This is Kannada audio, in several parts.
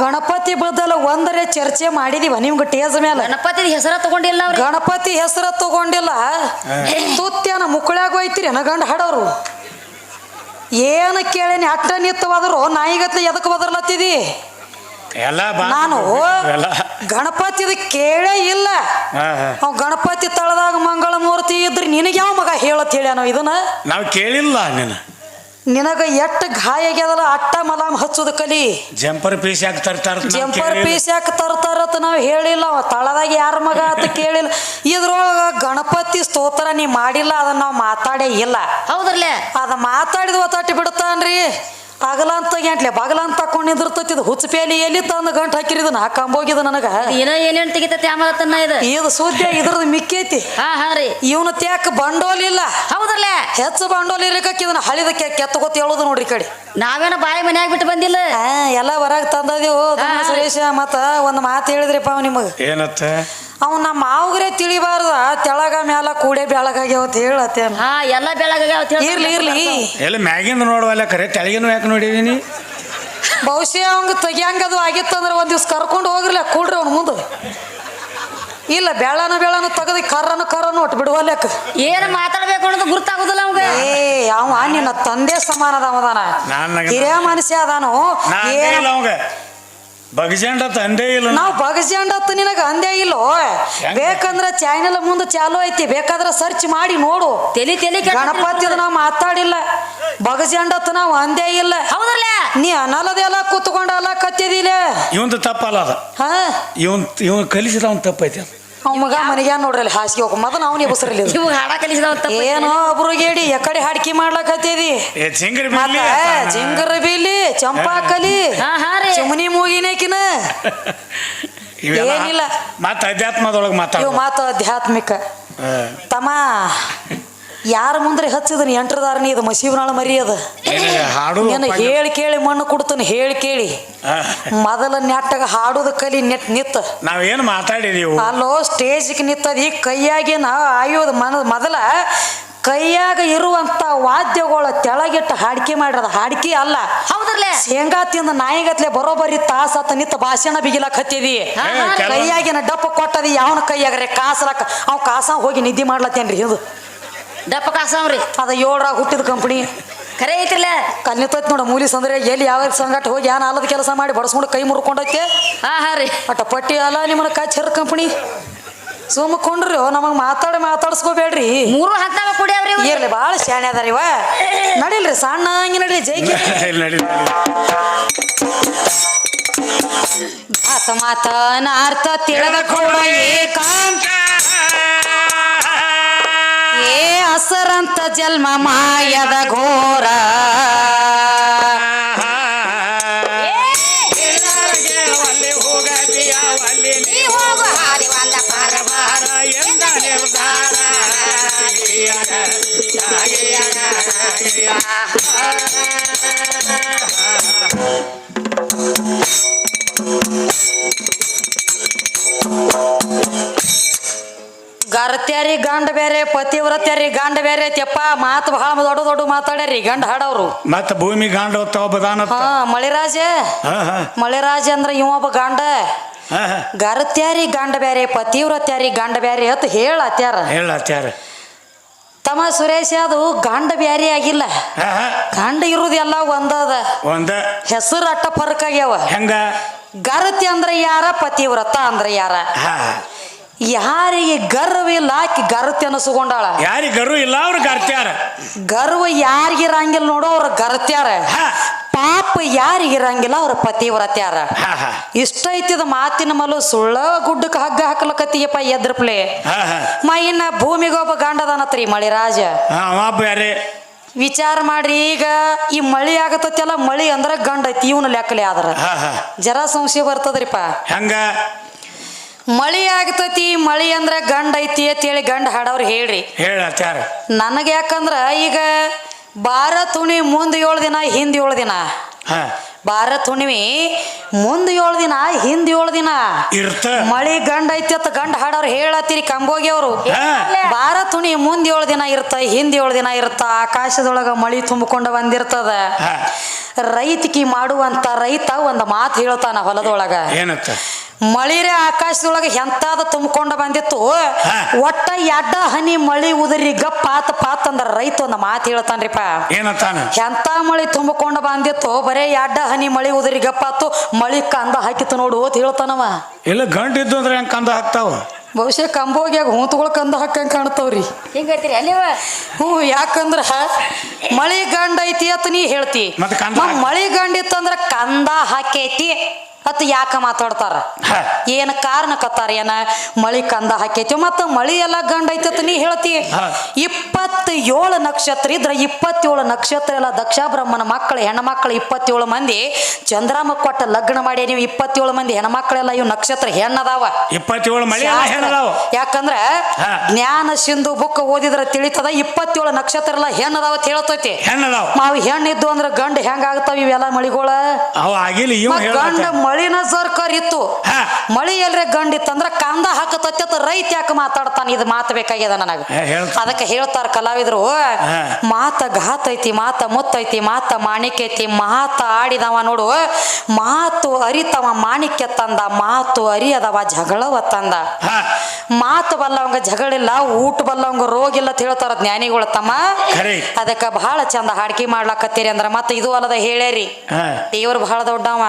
ಗಣಪತಿ ಬದಲ ಒಂದರೆ ಚರ್ಚೆ ಮಾಡಿದೀವ ನಿಮ್ಗೆ ಟೇಜ್ ಮೇಲೆ ಗಣಪತಿ ಹೆಸರ ತಗೊಂಡಿಲ್ಲ ಅವ್ರಿ. ಗಣಪತಿ ಹೆಸರ ತಗೊಂಡಿಲ್ಲ. ತುತ್ಯನ ಮುಕ್ಕಳ್ಯಾಗ ಹೋಯ್ತಿರಿ ಗಂಡ ಹಾಡೋರು? ಏನು ಕೇಳೇನಿ ಅಟ್ಟ ನಿತ್ತವಾದ್ರು ನಾಯಿಗತ್ಲೆ ಎದಕ್ಕೆ ಬದರ್ಲತ್ತಿದಿ? ಎಲ್ಲ ನಾನು ಗಣಪತಿ ಗಣಪತಿದ ಕೇಳೇ ಇಲ್ಲ. ಅವ್ ಗಣಪತಿ ತಳದಾಗ ಮಂಗಳ ಮೂರ್ತಿ ಇದ್ರಿ ನಿನಗೆ ಯಾವ ಮಗ ಹೇಳತ್ ಹೇಳ್ಯಾನೋ ಇದನ್ನ? ನಾವು ಕೇಳಿಲ್ಲ ನೀನು ನಿನಗ ಎಟ್ಟ ಗಾಯ ಆಗ್ಯದಲ್ಲ ಅಟ್ಟ ಮಲಾಮ್ ಹಚ್ಚುದ ಕಲಿ. ಜಂಪರ್ ಪೀಸ್ ಯಾಕೆ ತರ್ತಾರ ಜಂಪರ್ ಪೀಸ್ ಯಾಕೆ ಅಂತ ನಾವು ಹೇಳಿಲ್ಲ ಅವ ತಳದಾಗ ಯಾರ ಮಗ ಅಂತ ಕೇಳಿಲ್ಲ. ಇದ್ರೊಳಗ ಗಣಪತಿ ಸ್ತೋತ್ರ ನೀ ಮಾಡಿಲ್ಲ ಅದನ್ನ ನಾವು ಮಾತಾಡೇ ಇಲ್ಲ. ಹೌದ್ರಲ್ಲೇ? ಅದ ಮಾತಾಡಿದ ಒತ್ತಾಟಿ ಬಿಡುತ್ತಾನ್ರಿ. ಅಗಲ ಅಂತ ಗಂಟ್ಲೆ ಬಗಲ ಅಂತ ತಕೊಂಡ್ ನಿಂದಿರ್ತೈತಿ ಇದು. ಹುಚ್ಚ ಪೇಲಿ ಎಲ್ಲಿ ತಂದು ಗಂಟು ಹಾಕಿರಿ ನಾ ಕಂಬೋಗಿದ ನನಗ. ಏನೋ ಏನೇನು ತೆಗಿತೈತಿ ಆಮಲತ್ತನ್ನ ಇದು? ಇದು ಸುದ್ದಿ ಇದ್ರದ್ದು ಮಿಕ್ಕೈತಿ. ಹಾ ಹಾ ರೀ. ಇವನು ತ್ಯಾಕ ಬಂಡೋಲ್ ಇಲ್ಲ. ಹೌದಲ್ಲ ಹೆಚ್ಚು ಬಂಡೋಲ್ ಇರಕ್ಕೆ ಇದನ್ನ ಹಳಿದ ಕೆತ್ತಗೊತ್ತ ಹೇಳೋದು ನೋಡ್ರಿ ಕಡೆ. ನಾವೇನೋ ಬಾಯಿ ಮನ್ಯಾಗ ಬಿಟ್ಟು ಬಂದಿಲ್ಲ? ಆ, ಎಲ್ಲ ಹೊರಗೆ ತಂದದೇವು. ಸುರೇಶ ಮತ್ತ ಒಂದು ಮಾತು ಹೇಳಿದ್ರಿಪ್ಪ ಅವ್ ನಿಮಗೆ. ಏನತ್ತ? ಅವ್ ನಮ್ಮ ಮಾವಗ್ರೆ ತಿಳಿಬಾರ್ದ ತೆಳಗ ಮ್ಯಾಲ ಕೂಡೆ ಬೆಳಗಾಗ್ಯಾವ ಅಂತ ಹೇಳತ್ತೇನ ಹಾ ಎಲ್ಲ ಬೆಳಗಾಗ ಇರ್ಲಿ ಇರ್ಲಿ. ಎಲ್ಲ ಮ್ಯಾಗಿಂದ ನೋಡುವಲ್ಲ ಕರೆ ತೆಳಗಿನೂ ಯಾಕೆ ನೋಡಿದೀನಿ ಬಹುಶಃ ಅವಂಗ ತೆಗಿಯಂಗದು ಆಗಿತ್ತಂದ್ರೆ ಒಂದ್ ದಿವ್ಸ ಕರ್ಕೊಂಡು ಹೋಗ್ರಲ್ಲ ಕೂಡ್ರಿ ಅವ್ನ ಮುಂದೆ. ಇಲ್ಲ ಬೆಳನ ಬೆಳನ ತಗದಿ ಕರ್ರನ ಕರ್ರನ ಒಟ್ಟು ಬಿಡುವಲ್ಯಾಕ ಏನ್ ಮಾತಾಡ್ಬೇಕು ಅನ್ನೋದು ಗುರ್ತಾಗುದಿಲ್ಲ ಅವ್ಗ. ಏ ಅವ ನಿನ್ನ ತಂದೆ ಸಮಾನದ ಅವದಾನ ಹಿರಿಯ ಮನುಷ್ಯ ಅದಾನು. ಏನಿಲ್ಲ ಏನ್ ಅವಂಗ. ಬಗಜಂಡ ತಂದೆ ಇಲ್ಲ. ನಾವು ಅಂತ ನಿನಗ ಅಂದೇ ಇಲ್ಲೋ? ಬೇಕಂದ್ರ ಚಾನೆಲ್ ಮುಂದೆ ಚಾಲು ಐತಿ ಬೇಕಾದ್ರ ಸರ್ಚ್ ಮಾಡಿ ನೋಡು. ತೆಲಿ ತೆಲಿ ಗಣಪತಿ ನಾವು ಮಾತಾಡಿಲ್ಲ. ಬಗಜಂಡತ್ತು ನಾವು ಅಂದೇ ಇಲ್ಲ. ಹೌದಲ್ಲ ನೀ ಅನಲದೆಲ್ಲ ಕೂತ್ಕೊಂಡ ಅಲ್ಲ ಕತ್ತಿದಿಲ್ಲ ಇವಂದು ತಪ್ಪಲ್ಲ ಅದ. ಹಾ? ಇವನ್ ಇವನ್ ಕಲಿಸಿದ ಅವ್ನ್ ತಪ್ಪೈತಿ ಅದು. ಅವ್ ಮಗ ಮನೆಗೆ ನೋಡ್ರಿ ಅಲ್ಲಿ ಹಾಸಿಗೆ ಹೋಗ ಮೊದಲು ಅವನೇ ಬಸರಲ್ಲಿ ಏನೋ ಒಬ್ರು ಕಲಿಸಿದವಂತ ಏನೋ ಒಬ್ರುಗೇಡಿ ಎಕಡೆ ಹಾಡಿಕೆ ಮಾಡ್ಲಕತ್ತಿದಿ. ಏ ಜಿಂಗರಿ ಬಿಡ್ಲಿ ಜಿಂಗರ ಬಿಲ್ಲಿ ಚಂಪಾಕಲಿ ಹಾ ಹಾ ರೀ. ಚುಮನಿ ಮೂಗಿನೇಕಿನ. ಏನಿಲ್ಲ. ಮತ್ತ ಅಧ್ಯಾತ್ಮದೊಳಗೆ ಮಾತಾಡ. ಇವು ಮಾತು ಆಧ್ಯಾತ್ಮಿಕ ತಮ್ಮ ಯಾರ ಮುಂದ್ರೆ ಹಚ್ಚಿದನಿ? ಎಂಟ್ರದಾರನಿ ಇದು ಮಸೀಬ್ನಾಳ ಮರಿ ಅದ. ಹಾಡು ನೀನು ಹೇಳಿ ಕೇಳಿ ಮಣ್ಣು ಕೊಡ್ತಾನೆ ಹೇಳಿ ಕೇಳಿ. ಮೊದಲ ನೆಟ್ಟಾಗ ಹಾಡುದ ಕಲಿ ನೆಟ್ ನಿತ್ತ. ನಾವೇನು ಮಾತಾಡಿದೀವಿ? ಅಲ್ಲೋ ಸ್ಟೇಜ್ಗೆ ನಿತ್ತದಿ ಕೈಯಾಗಿನ ಆಯೋದು ಮನ ಮೊದಲ ಕೈಯಾಗ ಇರುವಂತ ವಾದ್ಯಗಳ ತೆಳಗಿಟ್ಟು ಹಾಡಿಕೆ ಮಾಡಿರೋದು. ಹಾಡಿಕೆ ಅಲ್ಲ. ಹೌದ್ರಲ್ಲೇ? ಶೇಂಗಾ ತಿಂದ ನಾಯಿಗತ್ಲೆ ಬರೋಬರಿ ತಾಸತ್ತ ನಿತ್ತ ಭಾಷಣ ಬಿಗಿಲಕ್ ಹತ್ತಿದಿ. ಕೈಯಾಗಿನ ಡಪ್ಪ ಕೊಟ್ಟದಿ ಯಾವನ ಕೈಯಾಗ್ರೆ ಕಾಸಲಕ್ಕ ಅವ್ ಕಾಸ ಹೋಗಿ ನಿದ್ದೆ ಮಾಡ್ಲತ್ತೇನ್ರಿ ಇದು ದಪ್ಪ ಕಾಸವ್ರಿ ಅದ ಏಳ್ರಾಗ ಹುಟ್ಟಿದ ಕಂಪನಿ ಖರೆ ಐತಿಲ್ಲ ಕಲ್ಲಿತ್ತೈತಿ ನೋಡ ಮೂಲಿ ಸಂದ್ರೆ ಎಲ್ಲಿ ಯಾವ ಸಂಘಟ ಹೋಗಿ ಏನ್ ಅಲ್ಲದ ಕೆಲಸ ಮಾಡಿ ಬಡಸ್ಕೊಂಡು ಕೈ ಮುರ್ಕೊಂಡೈತೆ? ಹಾ ಹಾ ರೀ. ಅಟ ಪಟ್ಟಿ ಅಲ್ಲ ನಿಮ್ಮನ್ನ ಕಚ್ಚರ್ ಕಂಪನಿ ಸುಮ್ಮಕೊಂಡ್ರಿ ನಮಗೆ ಮಾತಾಡಿ ಮಾತಾಡ್ಸ್ಕೋಬೇಡ್ರಿ. ಮೂರು ಹತ್ತಾವ ಕುಡಿಯವ್ರಿ. ಇರ್ಲಿ ಭಾಳ ಶಾಣೆ ಅದಾರ ಇವ. ನಡಿಲ್ರಿ ಸಣ್ಣ ಹಂಗೆ ನಡ್ರಿ ಜೈಕಿ ಮಾತ ಮಾತನ ಅರ್ಥ ತಿಳಿದ ಕೂಡ ಏಕಾಂತ. ಹಸರಂತ ಜನ್ಮ ಮಾಯದ ಘೋರ. ಬೇರೆ ಐತಿಯಪ್ಪ ಮಾತು ಬಹಳ ದೊಡ್ಡ ದೊಡ್ಡ ಮಾತಾಡ್ಯಾರಿ ಗಂಡ ಹಾಡವ್ರು. ಮತ್ತ ಭೂಮಿ ಗಾಂಡ ಹೊತ್ತಾವ ಬದಾನತ್ತ ಹಾ ಮಳಿರಾಜ. ಹಾ ಹಾ. ಮಳಿರಾಜ ಅಂದ್ರ ಇವೊಬ್ಬ ಗಂಡ. ಗರತ್ಯಾರಿ ಗಂಡ ಬ್ಯಾರಿ ಪತಿವ್ರತ್ಯಾರಿ ಗಂಡ ಬ್ಯಾರೆ ಅಂತ ಹೇಳತ್ಯಾರ ಹೇಳತ್ಯಾರ ತಮ್ಮ ಸುರೇಶ ಅದು ಗಂಡ ಬ್ಯಾರಿ ಆಗಿಲ್ಲ. ಗಂಡ ಇರುದು ಎಲ್ಲ ಒಂದದ ಒಂದ. ಹೆಸರು ಅಟ್ಟ ಫರ್ಕ್ ಆಗ್ಯಾವ. ಹೆಂಗ? ಗರತಿ ಅಂದ್ರ ಯಾರ ಪತಿವ್ರತ ಅಂದ್ರ ಯಾರ? ಹಾ ಗರ್ವ ಇಲ್ಲ ಆಕಿ ಗರ್ತಿ ಅನಸ್ಕೊಂಡಾಳ ಯಾರಿಗೆ ಗರ್ವ ಇಲ್ಲ ಅವ್ರು ಗರ್ತ್ಯಾರ. ಗರ್ವ ಯಾರಿಗಿರಂಗಿಲ್ಲ ನೋಡೋ ಅವ್ರ ಗರ್ತ್ಯಾರ. ಪಾಪ ಯಾರಿಗಿರಂಗಿಲ್ಲ ಅವ್ರ ಪತಿವ್ರತ್ಯಾರ ಇಷ್ಟ ಐತಿದ ಮಾತಿನ ಮಲು ಸುಳ್ಳ ಗುಡ್ಡಕ್ಕೆ ಹಗ್ಗ ಹಾಕ್ಲಕತ್ತಿಯಪ್ಪ ಎದ್ರಪ್ಲೆ. ಮೈನ ಹಾ. ಮ ಇನ್ನ ಭೂಮಿಗೊಬ್ಬ ಗಂಡದಾನತ್ರಿ ಮಳಿರಾಜ. ವಿಚಾರ ಮಾಡ್ರಿ ಈಗ ಈ ಮಳಿ ಆಗತ್ತಲ್ಲ ಮಳಿ ಅಂದ್ರ ಗಂಡ ಐತಿ ಇವನ ಲೆಕ್ಕಲೆ ಆದ್ರ. ಜರ ಸಂಶಯ ಬರ್ತದ್ರಿಪ್ಪ. ಹೆಂಗ? ಮಳಿ ಆಗ್ತತಿ ಮಳಿ ಅಂದ್ರ ಗಂಡ ಐತಿ ಅಂತೇಳಿ ಗಂಡ ಹಾಡವ್ರು ಹೇಳ್ರಿ. ಹೇಳತ್ಯಾರ ನನಗೆ ಯಾಕಂದ್ರ ಈಗ ಭಾರತ್ ಹುಣಿ ಮುಂದೆ ಏಳು ದಿನ ಹಿಂದ್ ಏಳು ದಿನ. ಹಾ. ಭಾರತ್ ಹುಣ್ಣಿಮೆ ಮುಂದೆ ಏಳು ದಿನ ಹಿಂದ್ ಏಳು ದಿನ. ಇರ್ತ. ಮಳಿ ಗಂಡ ಐತಿ ಅಂತ ಗಂಡ ಹಾಡವ್ರು ಹೇಳತ್ತೀರಿ ಕಂಬೋಗಿ ಅವರು. ಹಾ. ಭಾರತ್ ಹುಣಿ ಮುಂದ್ ಏಳು ದಿನ ಇರ್ತ ಹಿಂದ್ ಏಳು ದಿನ ಇರ್ತ ಆಕಾಶದೊಳಗ ಮಳಿ ತುಂಬಿಕೊಂಡು ಬಂದಿರ್ತದ. ಹಾ. ರೈತಿಕಿ ಮಾಡುವಂತ ರೈತ ಒಂದು ಮಾತು ಹೇಳ್ತಾನ ಹೊಲದೊಳಗ. ಏನತ್ತ ಮಳಿರೆ ಆಕಾಶದೊಳಗೆ ಎಂತಾದ ತುಂಬಿಕೊಂಡ ಬಂದಿತ್ತು. ಒಟ್ಟ ಎಡ್ಡ ಹನಿ ಮಳಿ ಉದರಿ ಗಪ್ಪ ಆತ ಪಾತ್ ಅಂದ್ರ ರೈತ ಒಂದು ಮಾತು ಹೇಳ್ತಾನ್ರಿಪ್ಪ. ಎಂತ ಮಳಿ ತುಂಬಿಕೊಂಡ ಬಂದಿತ್ತು ಬರೇ ಎಡ್ಡ ಹನಿ ಮಳಿ ಉದರಿ ಗಪ್ಪಾತು ಮಳಿ ಕಂದ ಹಾಕಿತ್ತು ನೋಡು ಅಂತ ಹೇಳ್ತಾನವ. ಇಲ್ಲ ಗಂಟು ಇದ್ದು ಅಂದ್ರೆ ಹೆಂಗ್ ಕಂದ ಹಾಕ್ತಾವ? ಬಹುಶಃ ಕಂಬೋಗ್ಯಾಗ ಹೂತುಗಳು ಕಂದ ಹಾಕಂಗ್ ಕಾಣ್ತಾವ್ರಿ. ಹಿಂಗೈತಿ ಅಲ್ಲಿವ ಹ್ಞೂ ಯಾಕಂದ್ರ ಮಳಿ ಗಂಡ ಐತಿ ಅಂತ ನೀ ಹೇಳ್ತಿ. ಮಳಿ ಗಂಡ ಇತ್ತಂದ್ರ ಕಂದ ಹಾಕೈತಿ. ಅತ್ ಯಾಕ ಮಾತಾಡ್ತಾರ? ಏನು ಏನ್ ಕಾರಣ ಕತ್ತಾರ ಏನ? ಮಳಿ ಕಂದ ಹಾಕೈತಿ ಮತ್ತ ಮಳಿ ಎಲ್ಲ ಗಂಡ ಐತತ್ ನೀ ಹೇಳ್ತಿ. ಇಪ್ಪತ್ತೇಳು ನಕ್ಷತ್ರ ಇದ್ರ ಇಪ್ಪತ್ತೇಳು ನಕ್ಷತ್ರ ಎಲ್ಲ ದಕ್ಷ ಬ್ರಹ್ಮನ ಮಕ್ಕಳು ಹೆಣ್ಮಕ್ಳು ಇಪ್ಪತ್ತೇಳು ಮಂದಿ. ಚಂದ್ರಮ್ಮ ಕೊಟ್ಟ ಲಗ್ನ ಮಾಡಿ ನೀವು ಇಪ್ಪತ್ತೇಳು ಮಂದಿ ಹೆಣ್ಮಕ್ಳೆಲ್ಲ ಇವ್ ನಕ್ಷತ್ರ ಹೆಣ್ಣದಾವ. ಮಳಿ ಯಾಕಂದ್ರ. ಜ್ಞಾನ ಸಿಂಧು ಬುಕ್ ಓದಿದ್ರ ತಿಳಿತದ ಇಪ್ಪತ್ತೇಳು ನಕ್ಷತ್ರ ಎಲ್ಲ ಹೆಣ್ಣದಾವ ಅಂತ ಹೇಳ್ತೈತಿ. ನಾವು ಹೆಣ್ಣಿದ್ದು ಅಂದ್ರ ಗಂಡ ಹೆಂಗಾಗ್ತಾವ ಇವೆಲ್ಲ ಮಳಿಗಳ? ಗಂಡ ಹೇಳ ಮಳಿನ ಸರ್ಕಾರ ಇತ್ತು. ಮಳಿ ಎಲ್ರೆ ಗಂಡಿತ್ತಂದ್ರ ಕಾಂದ ಕಂದ ಹಾಕ ಅಂತ ರೈತ ಯಾಕೆ ಮಾತಾಡ್ತಾನೆ? ಇದು ಮಾತು ಬೇಕಾಗ್ಯದ ನನಗ. ಅದಕ್ಕೆ ಹೇಳ್ತಾರ ಕಲಾವಿದ್ರು. ಮಾತ ಘಾತ ಐತಿ ಮಾತ ಮುತ್ತೈತಿ ಮಾತ ಮಾಣಿಕ್ಯ ಐತಿ ಮಾತ ಆಡಿದವ ನೋಡು. ಮಾತು ಅರಿತವ ಮಾಣಿಕ್ಯ ತಂದ ಮಾತು ಅರಿಯದವ ಜಗಳವ ತಂದ. ಮಾತು ಬಲ್ಲವಂಗ ಜಗಳಿಲ್ಲ ಊಟ ಬಲ್ಲವಂಗ ರೋಗ ಇಲ್ಲ ಅಂತ ಹೇಳ್ತಾರ ಜ್ಞಾನಿಗಳು ತಮ್ಮ. ಅದಕ್ಕೆ ಬಹಳ ಚಂದ ಹಾಡ್ಕಿ ಮಾಡ್ಲಾಕತ್ತೀರಿ ಅಂದ್ರ ಮತ್ತೆ ಇದು ಅಲ್ಲದ ಹೇಳ್ಯಾರಿ. ದೇವ್ರು ಬಹಳ ದೊಡ್ಡವ.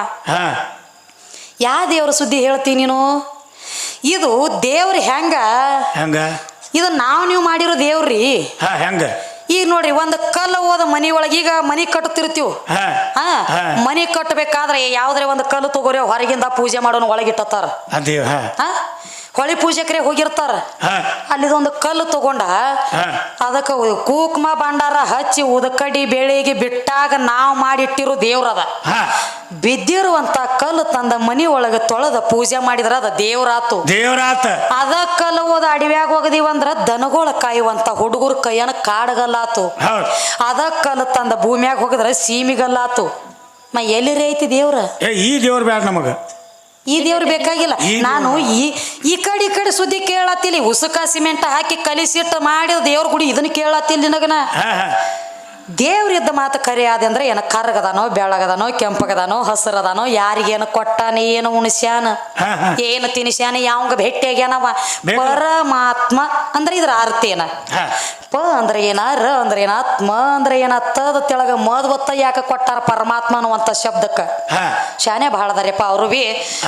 ಯಾ ದೇವ್ರ ಸುದ್ದಿ ಹೇಳ್ತೀನಿ ನೀನು? ಇದು ದೇವ್ರ ಹೆಂಗ? ಹೆಂಗ? ಇದು ನಾವು ನೀವು ಮಾಡಿರೋ ದೇವ್ರಿ. ಹಾ ಹೆಂಗ? ಈಗ ನೋಡ್ರಿ ಒಂದು ಕಲ್ಲು ಹೋದ ಮನಿ ಒಳಗೆ ಈಗ ಮನಿ ಕಟ್ಟುತ್ತಿರ್ತೀವಿ ಹಾ. ಮನಿ ಕಟ್ಟಬೇಕಾದ್ರೆ ಯಾವ್ದ್ರೆ ಒಂದು ಕಲ್ಲು ತಗೋರಿ ಹೊರಗಿಂದ ಪೂಜೆ ಮಾಡೋನು ಒಳಗಿಟ್ಟತ್ತಾರ ಹಾ? ಹೊಳಿ ಪೂಜಕರೇ ಹೋಗಿರ್ತಾರ. ಅಲ್ಲಿದೊಂದು ಕಲ್ಲು ತಗೊಂಡ. ಅದಕ್ಕೆ ಕೂಕ್ಮ ಭಂಡಾರ ಹಚ್ಚಿ ಉದಕಡಿ ಬೆಳಿಗ್ಗೆ ಬಿಟ್ಟಾಗ ನಾವು ಮಾಡಿಟ್ಟಿರೋ ದೇವ್ರದ ಬಿದ್ದಿರುವಂತ ಕಲ್ಲು ತಂದ ಮನಿ ಒಳಗ ತೊಳೆದ ಪೂಜೆ ಮಾಡಿದ್ರ ಅದ ದೇವ್ರಾತು. ದೇವ್ರಾತ. ಅದ ಕಲ್ಲು ಹೋದ ಅಡವ್ಯಾಗ ಹೋಗದಿವಂದ್ರ ದನಗೋಳ ಕಾಯುವಂತ ಹುಡುಗರ ಕೈಯನ ಕಾಡಗಲ್ಲಾತು. ಅದ ಕಲ್ಲು ತಂದ ಭೂಮಿಯಾಗ ಹೋಗಿದ್ರ ಸೀಮಿಗಲ್ಲಾತು. ಮ ಎಲ್ಲಿ ಐತಿ ದೇವ್ರ? ಈ ದೇವ್ರ ಬ್ಯಾಡ ನಮಗ. ಈ ದೇವ್ರು ಬೇಕಾಗಿಲ್ಲ. ನಾನು ಈ ಈ ಕಡೆ ಈ ಕಡೆ ಸುದ್ದಿ ಕೇಳತ್ತಿಲ್ಲ ಉಸುಕ ಸಿಮೆಂಟ್ ಹಾಕಿ ಕಲಿಸಿಟ್ಟು ಮಾಡಿ ದೇವ್ರ ಗುಡಿ ಇದನ್ನ ಕೇಳತ್ತಿಲ್ಲ ನಿನಗನ? ದೇವ್ರಿದ್ದ ಮಾತು ಕರೆ ಆದ ಅಂದ್ರೆ ಏನ ಕರ್ಗದಾನೋ ಬೆಳಗದಾನೋ ಕೆಂಪಗದಾನೋ ಹಸಿರದಾನೋ ಯಾರಿಗೇನ ಕೊಟ್ಟಾನ ಏನು ಉಣಿಸ್ಯಾನ. ಏನು ತಿನಿಸ್ಯಾನ ಯಾವಂಗ ಭೇಟಿ ಆಗ್ಯಾನವ ಪರಮಾತ್ಮ ಅಂದ್ರೆ ಇದ್ರ ಅರ್ಥ ಏನ? ಪ ಅಂದ್ರೆ ಏನ ರ ಅಂದ್ರೆ ಏನ ಆತ್ಮ ಅಂದ್ರೆ ಏನ ತದ ತೆಳಗ ಮದ್ ಒತ್ತ ಯಾಕೆ ಕೊಟ್ಟಾರ ಪರಮಾತ್ಮ ಅನ್ನುವಂತ ಶಬ್ದಕ್ಕ? ಶಾನೆ ಬಹಳ ಅದಾರಪ್ಪ ಅವರು ಬಿ.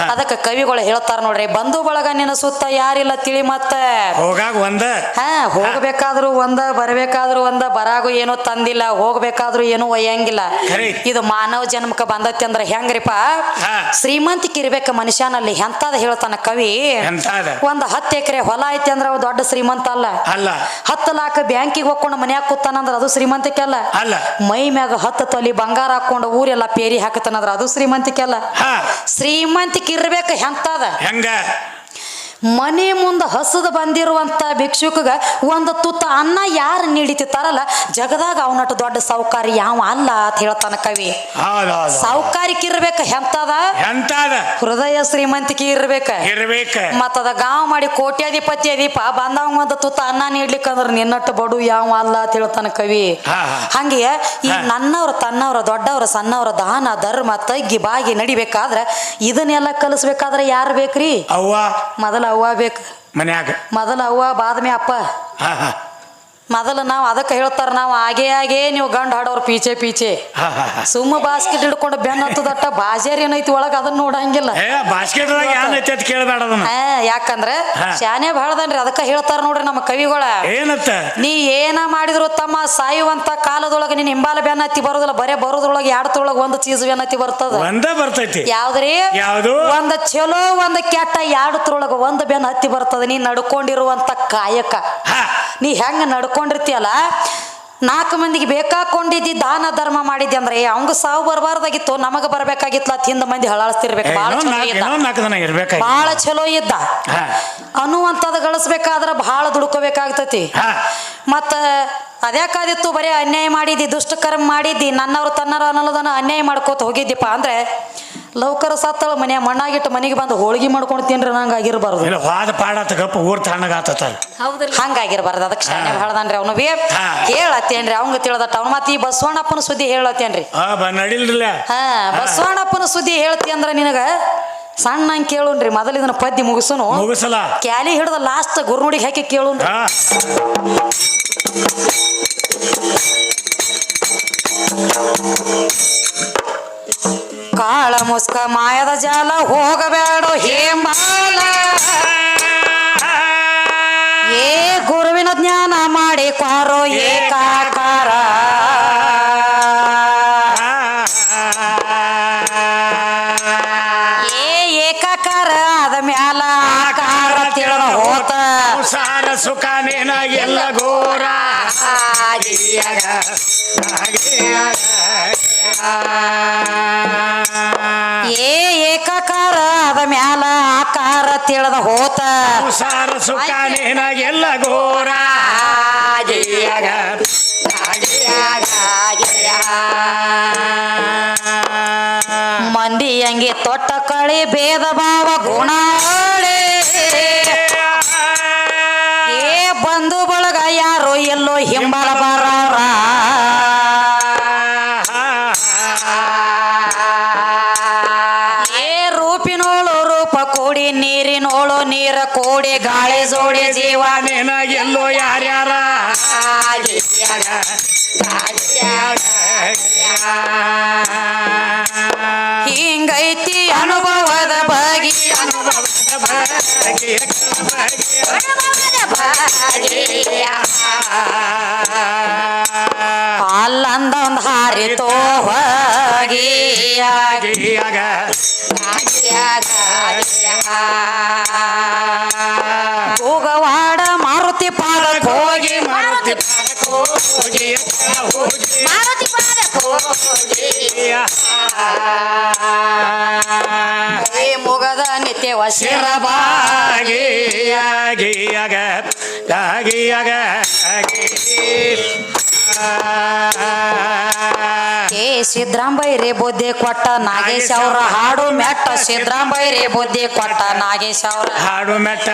ಅದಕ್ಕೆ ಕವಿಗಳು ಹೇಳ್ತಾರ ನೋಡ್ರಿ ಬಂಧು ಬಳಗ ನಿನ್ನ ಸುತ್ತ ಯಾರಿಲ್ಲ ತಿಳಿ ಮತ್ತ. ಹೋಗಾಗ ಒಂದ. ಹಾ ಹೋಗ್ಬೇಕಾದ್ರೂ ಒಂದ ಬರ್ಬೇಕಾದ್ರೂ ಒಂದ ಬರಾಗು ಏನೋ ತಂದಿಲ್ಲ ಹೋಗ್ಬೇಕಾದ್ರೂ ಏನು ಒಯ್ಯಂಗಿಲ್ಲ. ಖರೆ. ಇದು ಮಾನವ ಜನ್ಮಕ್ಕೆ ಬಂದೈತಿ ಅಂದ್ರೆ ಹೆಂಗ್ರಿಪ್ಪ? ಹಾ. ಶ್ರೀಮಂತಿಕೆ ಇರ್ಬೇಕ ಮನುಷ್ಯನಲ್ಲಿ ಎಂತದ ಹೇಳ್ತಾನ ಕವಿ? ಎಂತಾದ ಒಂದ್ ಹತ್ತು ಎಕರೆ ಹೊಲ ಐತಿ ಅಂದ್ರೆ ಅವ ದೊಡ್ಡ ಶ್ರೀಮಂತ ಅಲ್ಲ. ಅಲ್ಲ. ಹತ್ತು ಲಾಖ ಬ್ಯಾಂಕಿಗೆ ಹೋಗ್ಕೊಂಡು ಮನ್ಯಾಗ ಕೂತಾನಂದ್ರ ಅದು ಶ್ರೀಮಂತಿಕೆ ಅಲ್ಲ. ಅಲ್ಲ. ಮೈ ಮ್ಯಾಗ ಹತ್ತು ತೊಲಿ ಬಂಗಾರ ಹಾಕೊಂಡು ಊರೆಲ್ಲ ಪೇರಿ ಹಾಕತಾನಂದ್ರ ಅದು ಶ್ರೀಮಂತಿಕೆ ಅಲ್ಲ. ಹಾ. ಶ್ರೀಮಂತಿಕೆ ಇರ್ಬೇಕು ಎಂತದ ಹೆಂಗ? ಮನೆ ಮುಂದೆ ಹಸದ ಬಂದಿರುವಂತ ಭಿಕ್ಷುಕಗ ಒಂದು ತುತ್ತ ಅನ್ನ ಯಾರು ನೀಡಿತಿತ್ತಾರಲ್ಲ? ಜಗದಾಗ ಅವನಟ್ಟು ದೊಡ್ಡ ಸಾವುಕಾರಿ ಯಾವ ಅಲ್ಲ ಅಂತ ಹೇಳ್ತಾನ ಕವಿ. ಸಾವುಕಾರಿಕೆ ಇರ್ಬೇಕ ಎಂತಾದ? ಹೃದಯ ಶ್ರೀಮಂತಿಕೆ ಇರ್ಬೇಕ. ಇರ್ಬೇಕ. ಮತ್ತದ ಗಾವ್ ಮಾಡಿ ಕೋಟ್ಯಾಧಿಪತಿ ಅದೀಪ ಬಂದವಂಗ ಒಂದು ತುತ್ತ ಅನ್ನ ನೀಡ್ಲಿಕ್ಕಂದ್ರ ನಿನ್ನಟ್ಟು ಬಡು ಯಾವ ಅಲ್ಲ ಅಂತ ಹೇಳ್ತಾನ ಕವಿ. ಹಂಗೆ ಈ. ನನ್ನವ್ರ ತನ್ನವ್ರ ದೊಡ್ಡವ್ರ ಸಣ್ಣವ್ರ ದಾನ ಧರ್ಮ ತಗ್ಗಿ ಬಾಗಿ ನಡಿಬೇಕಾದ್ರೆ ಇದನ್ನೆಲ್ಲ ಕಲಿಸ್ಬೇಕಾದ್ರೆ ಯಾರು ಬೇಕ್ರಿ? ಅವ್ವ. ಮೊದಲ ಅವ್ವ ಬೇಕು? ಮನ್ಯಾಗ. ಮೊದಲ ಅವ್ವ ಬಾದ್ಮೆ ಅಪ್ಪ. ಹಾ ಹಾ. ಮೊದಲು ನಾವು ಅದಕ್ಕೆ ಹೇಳ್ತಾರ ನಾವು ಹಾಗೆ ಹಾಗೆ ನೀವು ಗಂಡು ಹಾಡೋರು ಪೀಚೆ ಪೀಚೆ. ಸುಮ್ಮ ಬಾಸ್ಕೆಟ್ ಹಿಡ್ಕೊಂಡು ಬೆನ್ನ ಹತ್ತದಟ್ಟ ಬಾಜಾರ್ ಏನೈತಿ ಒಳಗ ಅದನ್ನ. ನೋಡಂಗಿಲ್ಲ ಯಾಕಂದ್ರೆ ಶಾನೆ ಬಹಳದನ್ರಿ ಅದಕ್ಕ ಹೇಳ್ತಾರ ನೋಡ್ರಿ ನಮ್ಮ ಕವಿಗಳ. ನೀ ಏನ ಮಾಡಿದ್ರು ತಮ್ಮ ಸಾಯುವಂತ ಕಾಲದೊಳಗೆ ನೀನ್ ಹಿಂಬಾಲ ಬೆನ್ನ ಹತ್ತಿ ಬರೋದಿಲ್ಲ ಬರೇ ಬರೋದ್ರೊಳಗೆ ತೊಳಗ ಒಂದು ಚೀಸ್ ಬೆನ್ನ ಹತ್ತಿ ಬರ್ತದ. ಬರ್ತೈತಿ. ಯಾವ್ದ್ರಿ? ಯಾವ್ದು? ಒಂದ್ ಚಲೋ ಒಂದ್ ಕೆಟ್ಟ ಎರಡತ್ರೊಳಗ ಒಂದ್ ಬೆನ್ನ ಹತ್ತಿ ಬರ್ತದ ನೀ ನಡ್ಕೊಂಡಿರುವಂತ ಕಾಯಕ. ನೀ ಹೆಂಗ ನಡ್ಕೊಂಡಿರ್ತೀಯಲ್ಲ ನಾಲ್ಕು ಮಂದಿಗೆ ಬೇಕಾಕೊಂಡಿದ್ದಿ ದಾನ ಧರ್ಮ ಮಾಡಿದ್ದೆ ಅಂದ್ರೆ ಅವಂಗ ಸಾವು ಬರಬಾರ್ದಾಗಿತ್ತು ನಮಗ ಬರ್ಬೇಕಾಗಿತ್ತು ಅತ್ ಹಿಂದ ಮಂದಿ ಹಳಾಳಿಸ್ತಿರ್ಬೇಕು ಬಹಳ ಚಲೋ ಇದ್ದ. ಅನ್ನುವಂಥದ್ದು ಗಳಿಸ್ಬೇಕಾದ್ರ ಬಹಳ ದುಡ್ಕೋಬೇಕಾಗ್ತತಿ. ಮತ್ತ ಅದ್ಯಾಕಾದಿತ್ತು ಬರೀ ಅನ್ಯಾಯ ಮಾಡಿದ್ದಿ ದುಷ್ಟಕರ್ಮ ಮಾಡಿದ್ದಿ ನನ್ನವ್ರು ತನ್ನರ ಅನ್ನೋದನ್ನ ಅನ್ಯಾಯ ಮಾಡ್ಕೋತ ಹೋಗಿದ್ದಿಪ್ಪ ಅಂದ್ರೆ ಲೌಕರ ಸತ್ತಳ ಮನೆ ಮಣ್ಣಾಗಿಟ್ಟು ಮನೆಗೆ ಬಂದು ಹೋಳಿಗೆ ಮಾಡ್ಕೊಂಡು ತಿನ್ರಿ ನಂಗೆ ಆಗಿರಬಾರ್ದು. ಇಲ್ಲ ವಾದ ಪಾಡಾತ ಗಪ್ಪ ಊರ್ ತಣ್ಣಗಾತತ ಹೌದ್ರಿ. ಹಂಗಾಗಿರ್ಬಾರ್ದು ಅದಕ್ಕೆ ಶಾನೆ ಹೇಳ್ದಾನ್ರಿ ಅವನು. ಬಿ. ಹೇಳತ್ತೇನ್ರಿ ಅವಂಗ ತಿಳ್ದಟ್ಟ ಅವ್ನು ಮತ್ತೆ ಈ ಬಸವಣ್ಣಪ್ಪನ ಸುದ್ದಿ ಹೇಳತ್ತೇನ್ರಿ. ಆ ಬ ನಡಿಲ್ರಿಲ್ಲ. ಹಾ ಬಸವಣ್ಣಪ್ಪನ ಸುದ್ದಿ ಹೇಳ್ತಿ ಅಂದ್ರೆ ನಿನಗ ಸಣ್ಣ ಹಂಗೆ ಕೇಳುನ್ರಿ ಮೊದಲು ಇದನ್ನ ಪದ್ಯ ಮುಗಿಸೋನು. ಮುಗಿಸಲ ಕ್ಯಾಲಿ ಹಿಡ್ದ ಲಾಸ್ಟ್ ಗುರುನುಡಿಗೆ ಹಾಕಿ ಕೇಳುನ್ರಿ. ಕಾಳ ಮುಸ್ಕ ಮಾಯದ ಜಾಲ ಹೋಗಬೇಡ ಹೇಮಾಲ ಏ ಗುರುವಿನ ಜ್ಞಾನ ಹೋತ. ಸಾರ ಸುಖ ನಿನಗೆಲ್ಲ ಘೋರ. ಆಗಿಯಾಗ, ಮಂದಿ ಹಂಗೆ ತೊಟ್ಟ ಕಳಿ ಭೇದ ಭಾವ ಗುಣಾಳೆ ಅಲ್ಲಂದ ಒಂದು ಹಾರಿತೋ ಹೋಗಿ ಹೋಗವಾಡ ಮಾರುತಿ ಪಾದಕ್ಕೆ ಹೋಗಿ ಮಾರುತಿ ಏ ಮುಗದ ನಿತ್ಯ ವಶಿರ ಏ ರೇ ಬುದ್ಧಿ ಕೊಟ್ಟ ನಾಗೇಶ್ ಅವ್ರ ಹಾಡು ಮೆಟ್ಟ ಸಿದ್ರಾಂಬೈರಿ ಬುದ್ಧಿ ಕೊಟ್ಟ ನಾಗೇಶ್ ಅವ್ರ ಹಾಡು ಮೆಟ್ಟ.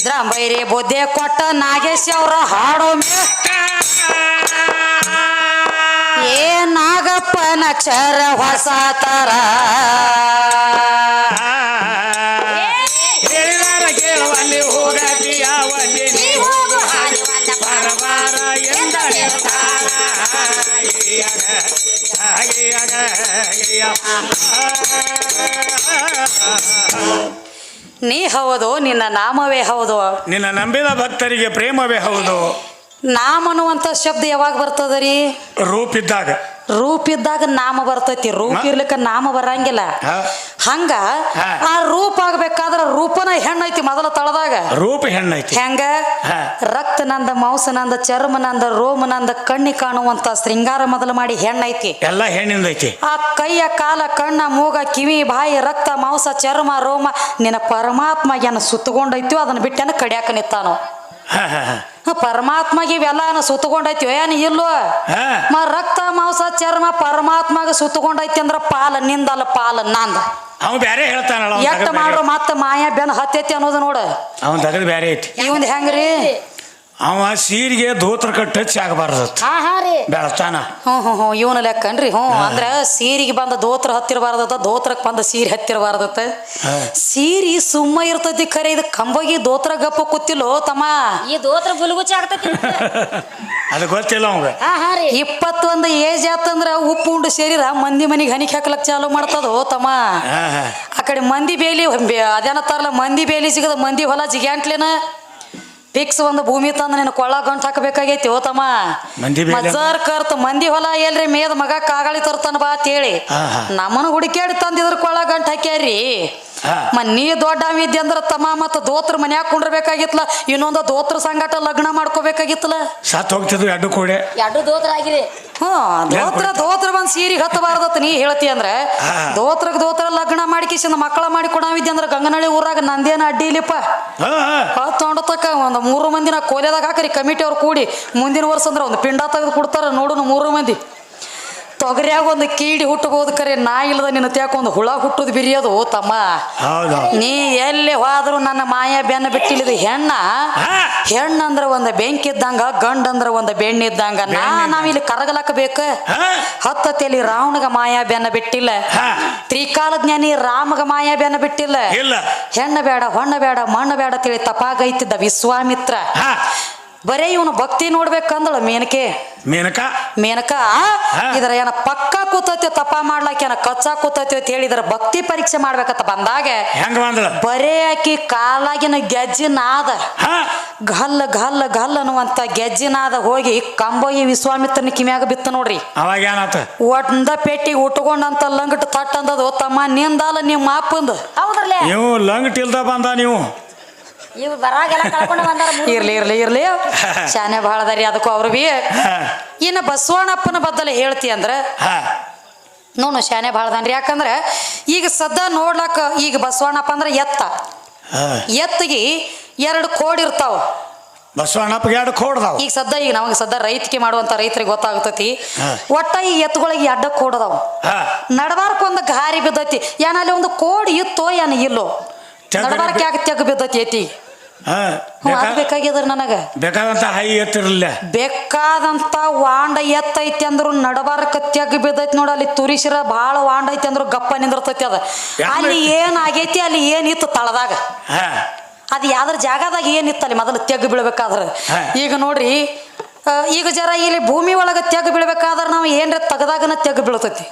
ಸಿದ್ರಾಂಬೈರಿ ಬುದ್ಧಿ ಕೊಟ್ಟ ನಾಗೇಶ್ ಅವ್ರ ಹಾಡು ಏ ನಾಗಪ್ಪನ ಅಕ್ಷರ ಹೊಸ ತರ. ಹೇಳಿದಾರ ನೀ ಹೌದು ನಿನ್ನ ನಾಮವೇ ಹೌದು. ನಿನ್ನ ನಂಬಿದ ಭಕ್ತರಿಗೆ ಪ್ರೇಮವೇ ಹೌದು. ನಾಮ ಅನ್ನುವಂಥ ಶಬ್ದ ಯಾವಾಗ ಬರ್ತದ ರೀ? ರೂಪಿದ್ದಾಗ. ರೂಪ ಇದ್ದಾಗ ನಾಮ ಬರ್ತೈತಿ. ರೂಪ ಇರ್ಲಿಕ್ಕೆ ನಾಮ ಬರಂಗಿಲ್ಲ. ಹಂಗ ಆ ರೂಪ ಆಗ್ಬೇಕಾದ್ರ ರೂಪನ ಹೆಣ್ಣೈತಿ ಮೊದಲ ತಳದಾಗ. ರೂಪ ಹೆಣ್ಣೈತಿ. ಹೆಂಗ. ರಕ್ತ ನಂದ ಮಾಂಸ ನಂದ ಚರ್ಮ ನಂದ ರೋಮ ನಂದ ಕಣ್ಣಿ ಕಾಣುವಂತ ಶೃಂಗಾರ ಮೊದಲು ಮಾಡಿ ಹೆಣ್ಣೈತಿ. ಎಲ್ಲ ಹೆಣ್ಣಿಂದೈತಿ ಆ ಕೈಯ ಕಾಲ ಕಣ್ಣ ಮೂಗ ಕಿವಿ ಬಾಯಿ ರಕ್ತ ಮಾಂಸ ಚರ್ಮ ರೋಮ ನಿನ್ನ ಪರಮಾತ್ಮ ಏನ ಸುತ್ತಗೊಂಡೈತಿ ಅದನ್ನ ಬಿಟ್ಟೆನ ಕಡಿಯಾಕ ನಿತ್ತಾನು. ಪರಮಾತ್ಮಗೆ ಇವೆಲ್ಲ ಸುತ್ತಕೊಂಡೈತಿ ಏನ್ ಇಲ್ಲೋ? ಮ ರಕ್ತ ಮಾಂಸ ಚರ್ಮ ಪರಮಾತ್ಮಗೆ ಸುತ್ತಕೊಂಡೈತಿ ಅಂದ್ರ ಪಾಲ ನಿಂದಲ್ಲ ಪಾಲ ನಂದ. ಅವ ಬ್ಯಾರೆ ಹೇಳ್ತಾನಲ್ಲ ಎಟ್ಟ ಮಾಡ್ರು ಮತ್ತ ಮಾಯಾ ಬೆನ್ ಹತ್ತೈತಿ ಅನ್ನೋದು ನೋಡ. ಅವನ್ ತಗದ್ ಬ್ಯಾರೆ ಐತಿ. ಇವಂದ್ ಹೆಂಗ್ರಿ? ಅವ ಸೀರಿಗೆ ಧೋತ್ರ ಕಟ್ ಟಚ್ ಆಗಬಾರ್ದತ್. ಹಾ ಹಾ ರೀ. ಬೆಳತಾನ. ಹ್ಞೂ ಹ್ಞೂ ಹ್ಞೂ ಇವನ ಲೆಕ್ಕನ್ರಿ. ಹ್ಞೂ ಅಂದ್ರೆ ಸೀರಿಗೆ ಬಂದ ದೋತ್ರ ಹತ್ತಿರಬಾರ್ದತ್ತ ದೋತ್ರಕ್ಕೆ ಬಂದ ಸೀರೆ ಹತ್ತಿರಬಾರ್ದತ್ತ. ಸೀರಿ ಸುಮ್ಮ ಇರ್ತೈತಿ ಖರೆ ಇದು ಕಂಬಗಿ ದೋತ್ರ ಗಪ್ಪ ಕೂತಿಲ್ಲೋ ತಮ್ಮ? ಈ ದೋತ್ರ ಬುಲ್ಗುಚ್ಚ ಆಗ್ತೈತಿ ಅದು ಗೊತ್ತಿಲ್ಲ ಅವಂಗ. ರೀ. ಇಪ್ಪತ್ತೊಂದು ಏಜ್ ಆತಂದ್ರ ಉಪ್ಪು ಉಂಡು ಸೇರಿದ ಮಂದಿ ಮನಿಗೆ ಹನಿಕ್ ಹಾಕ್ಲಕ್ ಚಾಲು ಮಾಡ್ತದೋ ತಮ್ಮ. ಆ ಕಡೆ ಮಂದಿ ಬೇಲಿ ಬೆ- ಅದೇನತ್ತಾರಲ್ಲ ಮಂದಿ ಬೇಲಿ ಸಿಗದ ಮಂದಿ ಹೊಲ ಜಿಗ್ಯಾಂಟ್ಲೇನ? ಫಿಕ್ಸ್ ಒಂದು ಭೂಮಿ ತಂದು ನಿನ್ನ ಕೊಳ್ಳ ಗಂಟು ಹಾಕಬೇಕಾಗೈತಿ ಓ ತಮ್ಮ. ಮಂದಿ ಬೇಗ- ಮಜ್ಜಾರ್ ಕರ್ತ ಮಂದಿ ಹೊಲ ಎಲ್ರಿ ಮೇದ ಮಗ ಕಾಗಳಿ ತರ್ತಾನ ಬಾ ಅಂತ ಹೇಳಿ ನಮ್ಮನ್ನು ಹುಡುಕ್ಯಾಡಿ ತಂದಿದ್ರ ಕೊಳ್ಳ ಗಂಟು ಹಾಕ್ಯಾರಿ ಹಾ. ಮ ನೀ ದೊಡ್ಡ ಇದ್ದೆ ಅಂದ್ರ ತಮ್ಮ ಮತ್ತ ದೋತ್ರ ಮನ್ಯಾಗ ಕುಂಡ್ರಬೇಕಾಗಿತ್ಲ ಇನ್ನೊಂದ ದೋತ್ರ ಸಂಗಾಟ ಲಗ್ನ ಮಾಡ್ಕೋಬೇಕಾಗಿತ್ತಲ್ಲ ಸತ್ ಹೋಗ್ತಿದ್ರು ಎರಡು ಕೂಡೆ. ಎರಡು ದೋತ್ರ ಆಗಿದೆ. ಹ್ಮ್ ದೋತ್ರ ದೋತ್ರ ಬಂದ್ ಸೀರಿ ಹತ್ತಬಾರ್ದತ್ ನೀ ಹೇಳ್ತಿ ಅಂದ್ರೆ ಹಾ. ದೋತ್ರಕ್ ದೋತ್ರ ಲಗ್ನ ಮಾಡಿಕಿಸಿಂದ ಮಕ್ಕಳ ಮಾಡಿ ಕೊಡವಿದ್ಯ ಅಂದ್ರೆ ಗಂಗನಳ್ಳಿ ಊರಾಗ ನಂದೇನ ಅಡ್ಡಿ ಇಲ್ಲಿಪ್ಪ. ನೋಡತಕ್ಕ ಒಂದು ಮೂರು ಮಂದಿನ ಕೋಲೆದಾಗ ಹಾಕರಿ ಕಮಿಟಿ ಅವ್ರು ಕೂಡಿ ಮುಂದಿನ ವರ್ಷ ಅಂದ್ರೆ ಒಂದು ಪಿಂಡ ತೆಗೆದು ಕೊಡ್ತಾರ ನೋಡು ಮೂರು ಮಂದಿ. ತೊಗರಿಯಾಗ ಒಂದು ಕೀಡಿ ಹುಟ್ಟಬಹುದು ಕರೆ ನಾ ಇಲ್ಲದ ನಿನ್ನ ತ್ಯಾಕ ಒಂದು ಹುಳ ಹುಟ್ಟುದು ಬಿರಿಯೋದು ತಮ್ಮ. ನೀ ಎಲ್ಲಿ ಹೋದ್ರು ನನ್ನ ಮಾಯ ಬೆನ್ನ ಬಿಟ್ಟಿಲ್ಲದ ಹೆಣ್ಣ ಹೆಣ್ಣ ಹೆಣ್ಣಂದ್ರ ಒಂದು ಬೆಂಕಿ ಇದ್ದಂಗ ಗಂಡ ಅಂದ್ರ ಒಂದು ಬೆಣ್ಣೆ ಇದ್ದಂಗ. ನಾ ನಾವಿಲ್ಲಿ ಕರಗಲಕ್ಕ ಬೇಕ ಹತ್ತತೆಯಲ್ಲಿ ರಾವಣಗ ಮಾಯ ಬೆನ್ನ ಬಿಟ್ಟಿಲ್ಲ. ತ್ರಿಕಾಲ ಜ್ಞಾನಿ ರಾಮಗ ಮಾಯ ಬೆನ್ನ ಬಿಟ್ಟಿಲ್ಲ. ಹೆಣ್ಣ ಬೇಡ ಹೊಣ್ಣ ಬೇಡ ಮಣ್ಣ ಬೇಡ ತಿಳಿ ತಪಾಗೈತಿದ್ದ ವಿಶ್ವಾಮಿತ್ರ. ಬರೇ ಇವನು ಭಕ್ತಿ ನೋಡ್ಬೇಕಂದಳ ಮೇನಕೆ. ಮೇನಕ? ಮೇನಕ? ಇದ್ರ ಇದರ ಏನ ಪಕ್ಕ ಕೂತೈತಿ ತಪ ಮಾಡ್ಲಾಕ ಏನ ಕಚ್ಚ ಕೂತೈತಿ ಅಂತ ಹೇಳಿ ಇದರ ಭಕ್ತಿ ಪರೀಕ್ಷೆ ಮಾಡ್ಬೇಕಂತ ಬಂದಾಗ ಹೆಂಗ ಬಂದಳ? ಬರೇ ಆಕಿ ಕಾಲಾಗಿನ ಗೆಜ್ಜಿನಾದ. ಹಾ. ಗಲ್ಲ ಗಲ್ಲ ಗಲ್ಲ ಅನ್ನುವಂತ ಗೆಜ್ಜಿನಾದ ಹೋಗಿ ಕಂಬೋಯಿ ವಿಶ್ವಾಮಿತ್ರನ ಕಿಮ್ಯಾಗ ಬಿತ್ತ ನೋಡ್ರಿ. ಅವಾಗ ಏನಾತ? ಒಂದ ಪೇಟಿ ಉಟ್ಕೊಂಡಂತ ಲಂಗಟ್ ತಟ್ಟಂದದು ತಮ್ಮ ನಿಂದಲ್ಲ ನಿಮ್ಮ ಅಪ್ಪಂದು. ಹೌದ್ರಲ್ಲೇ? ನೀವು ಲಂಗಟ್ ಇಲ್ದ ಬಂದ ನೀವು. ಇವ್ ಬರಾಗೆಲ್ಲ ಕಳ್ಕೊಂಡು ಬಂದಾರ ಮೂರು ಇರ್ಲಿ ಇರ್ಲಿ ಇರ್ಲಿ. ಶಾನೆ ಬಹಳ ಅದಾರಿ ಅದಕ್ಕೂ ಅವ್ರು ಬಿ. ಇನ್ನು ಬಸವಣ್ಣಪ್ಪನ ಬದಲು ಹೇಳ್ತಿ ಅಂದ್ರೆ ಹಾ ನೋನು ಶಾನೆ ಬಹಳ ಅದಾನ್ರಿ ಯಾಕಂದ್ರೆ ಈಗ ಸದ್ದ ನೋಡ್ಲಾಕ ಈಗ ಬಸವಣ್ಣಪ್ಪ ಅಂದ್ರೆ ಎತ್ತ. ಹಾ. ಎತ್ತಿಗೆ ಎರಡು ಕೋಡ್ ಇರ್ತಾವ. ಬಸವಣ್ಣಪ್ಪ ಎರಡು ಕೋಡ್ದಾವ ಈಗ ಸದ್ದ ಈಗ ನಮಗೆ ಸದ್ದ ರೈತಿಕೆ ಮಾಡುವಂತ ರೈತರಿಗೆ ಗೊತ್ತಾಗ್ತತಿ. ಹಾ. ಒಟ್ಟ ಈ ಎತ್ತುಗಳಿಗೆ ಅಡ್ಡ ಕೋಡದಾವ ಹಾ. ನಡಬಾರ್ಕ ಒಂದು ಗಾರಿ ಬಿದ್ದೈತಿ. ಏನ ಅಲ್ಲಿ ಒಂದು ಕೋಡ್ ಇತ್ತೋ ಏನ ಇಲ್ಲೋ. ತೆಗ್ದು ನಡಬಾರ್ಕ ಯಾಕೆ ತೆಗ್ ಬಿದ್ದೈತಿ ಅದು ಬೇಕಾಗ್ಯದ್ರ ನನಗ. ಬೇಕಾದಂತ ಹೈ ಎತ್ತಿರಲಿಲ್ಲ. ಬೇಕಾದಂತ ವಾಂಡ ಎತ್ತೈತಿ ಅಂದ್ರು ನಡಬಾರಕ ತೆಗ್ ಬಿದ್ದೈತಿ ನೋಡ ಅಲ್ಲಿ ತುರಿಸಿರ ಬಾಳ ವಾಂಡ ಐತಿ ಅಂದ್ರು ಗಪ್ಪ ನಿಂದಿರ್ತೈತಿ ಅದ. ಅಲ್ಲಿ? ಏನ್ ಆಗೈತಿ ಅಲ್ಲಿ ಏನಿತ್ತು ತಳದಾಗ? ಹಾ. ಅದು ಯಾವ್ದ್ರ ಜಾಗದಾಗ ಏನಿತ್ತು ಅಲ್ಲಿ ಮೊದಲು ತೆಗ್ ಬೀಳ್ಬೇಕಾದ್ರೆ? ಈಗ ನೋಡ್ರಿ ಈಗ ಜರ ಇಲ್ಲಿ ಭೂಮಿ ಒಳಗೆ ತೆಗ್ ಬೀಳ್ಬೇಕಾದ್ರೆ ನಾವು ಏನ್ರ ತೆಗದಾಗನ ತೆಗ್ ಬೀಳ್ತೈತಿ?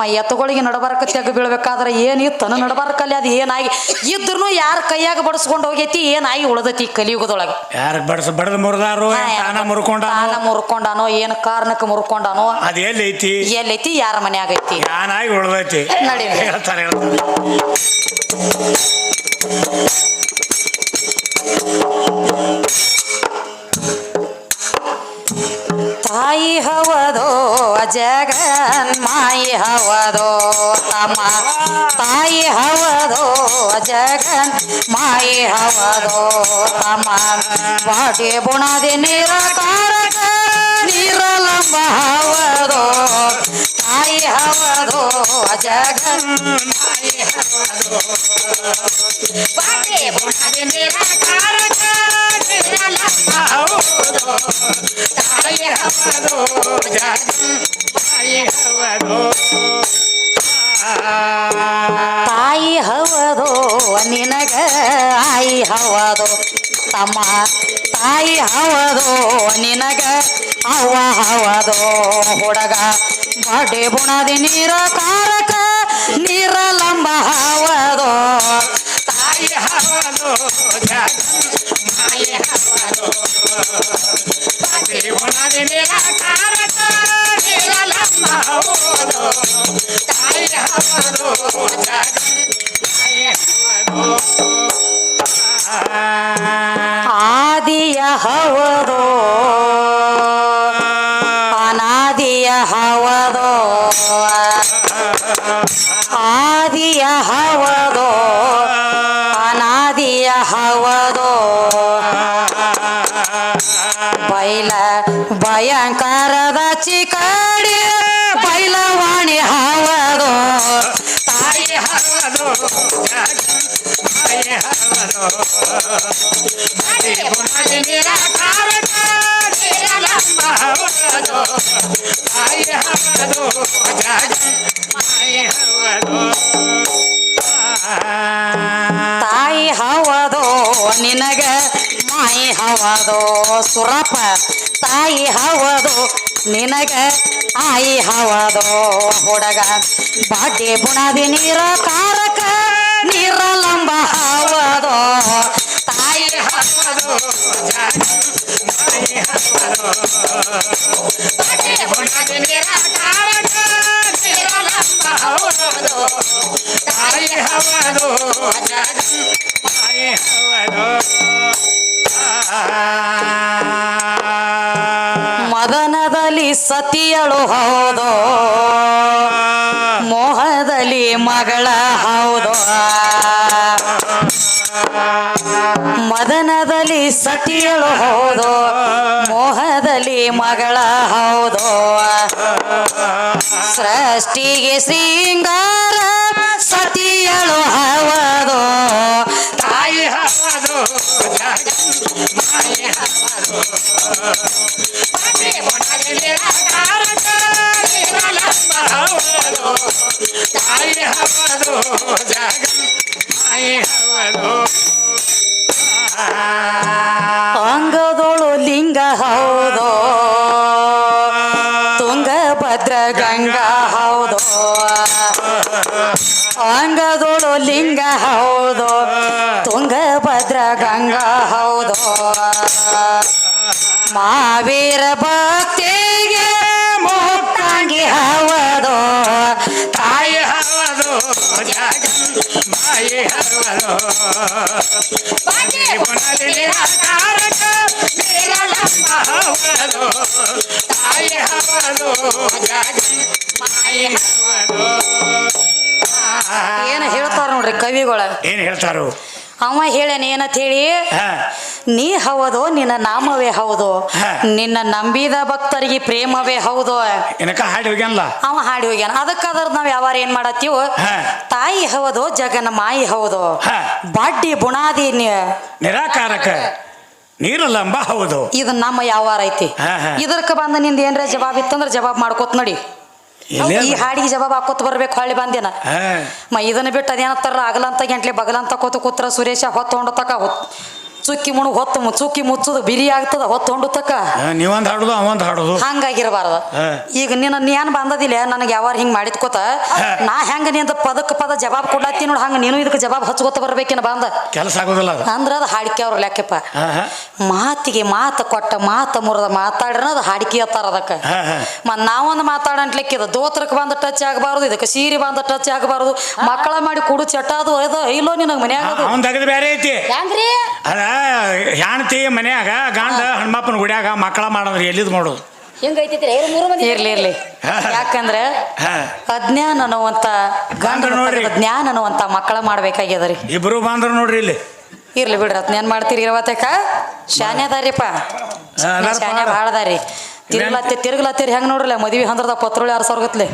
ಮೈ ಎತ್ತುಗಳಿಗೆ ನಡಬಾರಕ ತೆಗ್ ಬೀಳ್ಬೇಕಾದ್ರೆ ಏನಿತ್ತನ ನಡಬಾರಕಲ್ಲಿ ಅದು ಏನಾಗಿ ಇದ್ರೂ ಯಾರ ಕೈಯಾಗ ಬಡಿಸ್ಕೊಂಡು ಹೋಗೈತಿ ಏನಾಗಿ ಉಳದೈತಿ ಕಲಿಯುಗದೊಳಗೆ. ಯಾರ ಬಡಸ ಬಡದ ಮುರಿದಾರು ತಾನ ಮುರ್ಕೊಂಡ ತಾನ ಮುರ್ಕೊಂಡಾನೋ ಏನ್ ಕಾರಣಕ್ಕೆ ಮುರ್ಕೊಂಡಾನೋ? ಅದ ಎಲ್ಲಿ ಐತಿ ಎಲ್ಲೈತಿ ಯಾರ ಮನ್ಯಾಗ ಐತಿ ಯಾನಾಗಿ ಉಳ್ದೈತಿ. ತಾಯಿ ಹವದೋ ಜಗನ್ ಮಾಯಿ ಹವದೋ, ತಮ್ಮ ತಾಯಿ ಹವದೋ ಜಗನ್ ಮಾಯಿ ಹವದೋ, ತಮ್ಮ ಬಾಟಿ ಬುಣದಿ ನಿರಕಾರಕ ನಿರಲಂಬ ಹವದೋ, ತಾಯಿ ಹವದೋ ಜಗನ್ ಮಾಯಿ ಹವದೋ. ಬಾಟಿ ಬುಣದಿ ನಿರಾಕಾರಕ ನಿರಲಂಬ ತಾಯಿ ಹವದು, ನಿನಗ ಆಯಿ ಹವದೋ. ತಮ್ಮ ತಾಯಿ ಹವದೋ, ನಿನಗ ಅವ ಹವದೋ. ಹುಡುಗ ಬಡೆ ಬುಣದಿ ನೀರ ಕಾರಕ ಹವದೋ ತಾಯಿ ಹವದು. ತಾಯಿ ಹವದು ಆದಿಯ ಹವದೋ ತಾಯಿ ಹವದು, ನಿನಗ ಮಾಯಿ ಹವದೋ, ಸುರಪ. ತಾಯಿ ಹವದೋ, ನಿನಗ ಆಯಿ ಹವದೋ. ಹುಡುಗ ಬಾಟಿ ಬುಣದಿ ನೀರ ಕಾರಕ ನೀರಲಂಬ ಹವದೋ ತಾಯಿ ನಿರಾಕಾರಕ ನಿರಾಲಂಬ ಹೌದು ತಾಯಿ ಹವದು ಮಾಯಿ ಹವದು ಮದನದಲ್ಲಿ ಸತಿಯಳು ಹೌದು? ಮೋಹದಲ್ಲಿ ಮಗಳ ಹೌದು? ಮದನದಲ್ಲಿ ಸತಿಯಳು ಹೌದು? ಮೋಹದಲ್ಲಿ ಮಗಳ ಹೌದು? ಸೃಷ್ಟಿಗೆ ಶೃಂಗಾರ ಸತಿಯಳು ಅಂಗದೋಳು ಲಿಂಗ ಹೌದು? ತುಂಗಭದ್ರ ಗಂಗಾ ಹೌದು? ಅಂಗದೋಳು ಲಿಂಗ ಹೌದು? ತುಂಗಭದ್ರ ಗಂಗಾ ಹೌದು? ಮಾವೀರ ಭಕ್ತಿಗೆ ಮುಕ್ತಾಂಗಿ ಹವದು. ತಾಯಿ ಹವದು ಜಗ ಮಾಯಿ ಹವದು. ಕಾರಕ ಹವದು. ತಾಯಿ ಹವದು ಜಗ ಮಾಯಿ ಹವದು. ಏನು ಹೇಳ್ತಾರ ನೋಡ್ರಿ ಕವಿಗಳ? ಏನ್ ಹೇಳ್ತಾರು? ಅವ ಹೇಳೇನ ಏನಂತ ಹೇಳಿ? ನೀ ಹೌದು ನಿನ್ನ ನಾಮವೇ ಹೌದು. ನಿನ್ನ ನಂಬಿದ ಭಕ್ತರಿಗೆ ಪ್ರೇಮವೇ ಹೌದು. ಏನಕ್ಕ ಹಾಡಿ ಹೋಗ್ಯಾನಲ್ಲ? ಅವ ಹಾಡಿ ಹೋಗ್ಯಾನ. ಅದಕ್ಕಾದ್ರ ನಾವ್ ಯಾವಾರ ಏನ್ ಮಾಡತ್ತೀವ. ತಾಯಿ ಹೌದು ಜಗನ ಮಾಯಿ ಹೌದು. ಬಾಡ್ಡಿ ಬುಣಾದಿ ನಿರಾಕಾರಕ. ನೀರಲ್ಲಂಬ ಹೌದು. ಇದು ನಮ್ಮ ಯಾವಾರ ಐತಿ. ಇದಕ್ಕೆ ಬಂದ ನಿಂದ ಏನ್ರ ಜವಾಬ್ ಇತ್ತಂದ್ರ ಜವಾಬ್ ಮಾಡ್ಕೋತ ನಡಿ. ಈ ಹಾಡಿಗೆ ಜವಾಬ್ ಹಾಕೋತ ಬರ್ಬೇಕು ಹೊಳ್ಳಿ ಬಂದೇನ? ಮ ಇದನ್ನ ಬಿಟ್ಟು ಅದೇನತ್ತಾರ ಅಗಲಂತ ಗಂಟ್ಲೆ ಬಗಲಂತ ಕೂತು ಕೂತ್ರ ಸುರೇಶ ಹೊತ್ತು ಹೊಂಡತಕ ಹೊತ್ ಚುಕ್ಕಿ ಮುಣು ಹೊತ್ತು ಚುಕ್ಕಿ ಮುಚ್ಚುದು ಬಿರಿ ಆಗ್ತದ ಹೊತ್ತು ಹೊಂಡು ತಕ ಹಾ, ನೀವೊಂದ್ ಹಾಡುದು ಅವಂದ್ ಹಾಡುದು. ಹಂಗಾಗಿರಬಾರ್ದು. ಈಗ ನಿನ್ನ ನೀ ಏನ್ ಬಂದದಿಲ್ಲ ನನಗೆ ಯಾವಾರ ಹಿಂಗ್ ಮಾಡಿದ್ಕೋತ ನಾ ಹೆಂಗ ನೀ ಅಂತ ಪದಕ್ಕೆ ಪದ ಜವಾಬ್ ಕೊಡ್ಲಾತಿ ನೋಡ್ ಹಂಗ ನೀನು ಇದಕ್ಕೆ ಜವಾಬ್ ಹಚ್ಕೋತ ಬರ್ಬೇಕಿನ ಬಂದ. ಕೆಲಸ ಆಗೋದಿಲ್ಲ ಅದು. ಅಂದ್ರ ಅದು ಹಾಡಿಕೆ ಅವ್ರ ಲೆಕ್ಕಪ್ಪ. ಮಾತಿಗೆ ಮಾತು ಕೊಟ್ಟ ಮಾತು ಮುರದ ಮಾತಾಡ್ರ ಅದು ಹಾಡಿಕೆ ಅತ್ತಾರ ಅದಕ್ಕೆ. ಮತ್ ನಾವೊಂದ್ ಮತ್ ನಾವೊಂದು ಮಾತಾಡಂಟ್ಲಿಕ್ಕಿದ ದೋತ್ರಕ್ಕೆ ಬಂದ ಟಚ್ ಆಗಬಾರ್ದು ಇದಕ್ಕೆ ಸೀರೆ ಬಂದ ಟಚ್ ಆಗಬಾರ್ದು. ಮಕ್ಕಳ ಮಾಡಿ ಕುಡು ಚಟ ಅದು ಅದು ಇಲ್ಲೋ ನಿನಗೆ ಮನ್ಯಾಗ ಬೇರೆ ಐತಿ. ಹೆಂಗ್ರಿ ಅದ ಹೆಣ್ತಿ ಮನ್ಯಾಗ ಗಂಡ ಹನುಮಪ್ಪನ ಗುಡಿಯಾಗ ಮಕ್ಕಳ ಮಾಡಂದ್ರೆ ಎಲ್ಲಿದ್ ಮಾಡೋದು? ಹಿಂಗೈತಿತ್ರಿ? ಇವ್ರು ಮೂರು ಮಂದಿ ಇರ್ಲಿ ಇರ್ಲಿ. ಯಾಕಂದ್ರೆ ಅಜ್ಞಾನ ಅನ್ನುವಂತ ಗಂಡ ನೋಡ್ರಿ. ಜ್ಞಾನ ಅನ್ನುವಂತ ಮಕ್ಕಳ ಮಾಡ್ಬೇಕಾಗ್ಯದ ರೀ. ಇಬ್ರು ಬಂದ್ರು ನೋಡ್ರಿ ಇಲ್ಲಿ. ಇರ್ಲಿ ಬಿಡ್ರಿ ಅದ್ನ ಏನ್ ಮಾಡ್ತೀರಿ ಇರವತ್ತಕ ಶಾನೆ ಅದಾರಿಪ್ಪ ಅದಾರಪ್ಪ. ಶಾನೆ ಭಾಳ ಅದಾರಿ ತಿರ್ಗ್ಲತ್ತಿ ತಿರ್ಗ್ಲತ್ತೀರಿ ಹೆಂಗ್ ನೋಡ್ರಲ್ಲ ಮದ್ವಿ ಹಂದ್ರದ ಪತ್ರೋಳಿ ಆರು ಸಾವಿರ ಗತ್ಲೆ.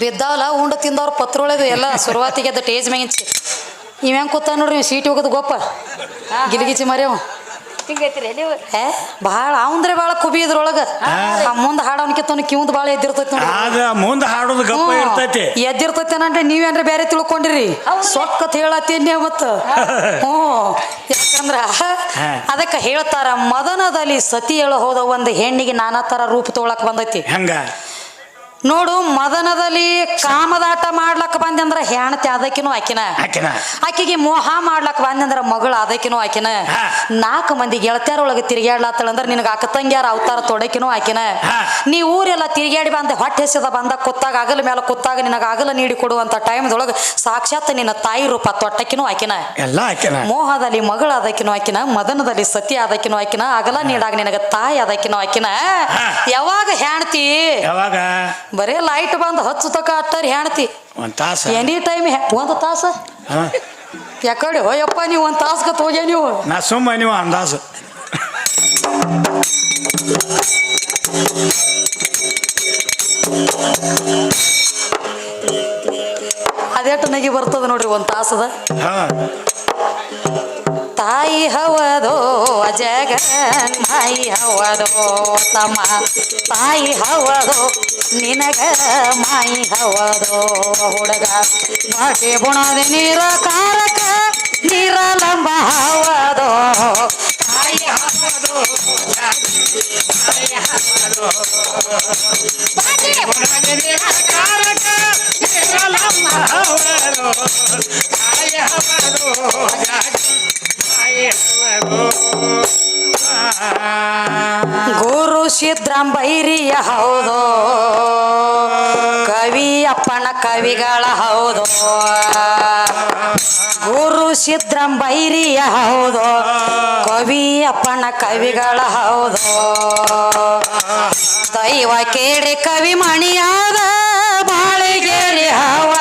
ಬಿದ್ದಾವಲ್ಲ ಉಂಡು ತಿಂದವ್ರ ಪತ್ರೋಳಿದು ಎಲ್ಲ ಶುರುವಾತಿಗೆ ಅದ ಟೇಜ್ ಮ್ಯಾಗಿಂಚಿ ಇವ್ ಹೆಂಗ್ ಕೂತ ನೋಡ್ರಿ ಸೀಟ್ ಹೋಗೋದು ಗೊಪ್ಪ ಗಿಲಿಗಿಚಿ ಮರ್ಯವ. ಹಿಂಗೈತಿರಿ ನೀವು ಏ ಭಾಳ ಅವಂದ್ರೆ ಭಾಳ ಕುಬಿ ಇದ್ರೊಳಗೆ ಆ ಮುಂದೆ ಹಾಡವನ್ಕಿತ್ತ ಕಿವಂದ್ ಭಾಳ ಎದ್ದಿರ್ತೈತಿ ನೋಡಿ ಮುಂದೆ ಹಾಡೋದು ಗಪ್ಪ ಇರ್ತೈತಿ. ಎದ್ದಿರ್ತೈತೆ ಅಂದ್ರೆ ನೀವೇನ್ರ ಬೇರೆ ತಿಳ್ಕೊಂಡಿರಿ. ಸೊಕ್ಕತ್ ಹೇಳತ್ತೀನಿ ಮತ್ತ ಹ್ಞೂ. ಯಾಕಂದ್ರ ಅದಕ್ಕೆ ಹೇಳ್ತಾರ ಮದನದಲ್ಲಿ ಸತಿ ಹೇಳ ಹೋದ ಒಂದು ಹೆಣ್ಣಿಗೆ ನಾನಾ ತರ ರೂಪ ತೊಗೊಳಕ್ ಬಂದೈತಿ. ಹೆಂಗ? ನೋಡು ಮದನದಲ್ಲಿ ಕಾಮದಾಟ ಮಾಡ್ಲಕ್ ಬಂದಂದ್ರ ಹೆಣತಿ ಅದಕ್ಕಿನೂ ಆಕಿನ. ಆಕಿನ. ಆಕಿಗೆ ಮೋಹ ಮಾಡ್ಲಕ್ ಬಂದಂದ್ರ ಮಗಳು ಅದಕ್ಕಿನೂ ಆಕಿನ. ನಾಲ್ಕು ಮಂದಿ ಗೆಳತಿಯರೊಳಗೆ ತಿರುಗಾಡ್ಲತ್ತಳ ಅಂದ್ರ ಅಕ್ಕ ತಂಗಿಯಾರ ಅವತಾರ ತೊಡಕಿನೂ ಆಕಿನ. ನೀ ಊರೆಲ್ಲ ತಿರುಗಾಡಿ ಬಂದ ಹೊಟ್ಟೆ ಹೆಸದ ಬಂದ ಕುತ್ತಾಗ ಅಗಲ ಮೇಲೆ ಕುತ್ತಾಗ ನಿನಗ ಅಗಲ ನೀಡಿ ಕೊಡುವಂತ ಟೈಮ್ದೊಳಗೆ ಸಾಕ್ಷಾತ್ ನಿನ್ನ ತಾಯಿ ರೂಪ ತೊಟ್ಟಕಿನೂ ಆಕಿನ. ಎಲ್ಲ ಆಕಿನ. ಮೋಹದಲ್ಲಿ ಮಗಳು ಅದಕ್ಕಿನೂ ಆಕಿನ ಮದನದಲ್ಲಿ ಸತಿ ಅದಕ್ಕಿನೂ ಆಕಿನ ಅಗಲ ನೀಡಾಗ ನಿನಗ ತಾಯಿ ಅದಕ್ಕಿನೂ ಆಕಿನ. ಯಾವಾಗ ಹೆಣ್ತಿ? ಯಾವಾಗ? ಬರೇ ಲೈಟ್ ಬಂದು ಹಚ್ಚು ತಕ ಅಟ್ಟರಿ ಹೆಣ್ತಿ ಒಂದು ತಾಸು. ಎನಿ ಟೈಮ್ ಒಂದು ತಾಸ? ಹಾ. ಯಾಕಡೆ? ಹೋಯಪ್ಪ ನೀವು ಒಂದು ತಾಸ್ಗ ತೋಜೆ ನೀವು. ನಾ ಸುಮ್ಮ ನೀವು ಅಂದಾಜು. ಅದೇಟು ನಗಿ ಬರ್ತದ ನೋಡ್ರಿ ಒಂದು ತಾಸದ? ಹಾ. ತಾಯಿ ಹವದೋ ಜಗನ್ ಮಾಯಿ ಹವದೋ ತಮ್ಮ. ತಾಯಿ ಹವದೋ ನಿನಗ ಮಾಯಿ ಹವದೋ ಹುಡುಗ. ಮಾಟೆ ಬುಣದ ನೀರ ಕಾರಕ ನೀರಲಂಬ ಹವದೋ. ತಾಯಿ ಹವದು ತಾಯಿ ಹವದು. ಬಾಟೆ ಗುಣದ ನಿರಾಕಾರಕ ನಿರಲಂಬ ಹವದು. ತಾಯಿ ಹವದು ತಾಯಿ ಗುರು ಸಿದ್ರಂಬೈರಿಯ ಹೌದು. ಕವಿ ಅಪ್ಪನ ಕವಿಗಳ ಹೌದು. ಗುರು ಸಿದ್ರಂಬೈರಿಯ ಹೌದು. ಕವಿ ಕವಿಯಪ್ಪನ ಕವಿಗಳ ಹೌದು. ದೈವ ಕೇಳಿ ಕವಿ ಮಣಿಯಾದ ಬಾಳಿಗೇರಿ ಹವ.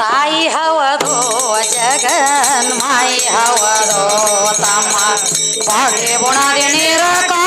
ತಾಯಿ ಹವದೋ ಜಗನ್ ಮಾಯಿ ಹವದೋ ತಮ್ಮ. ಬಾಳೆ ಬುಣದಿ ನೀರ ಕಾ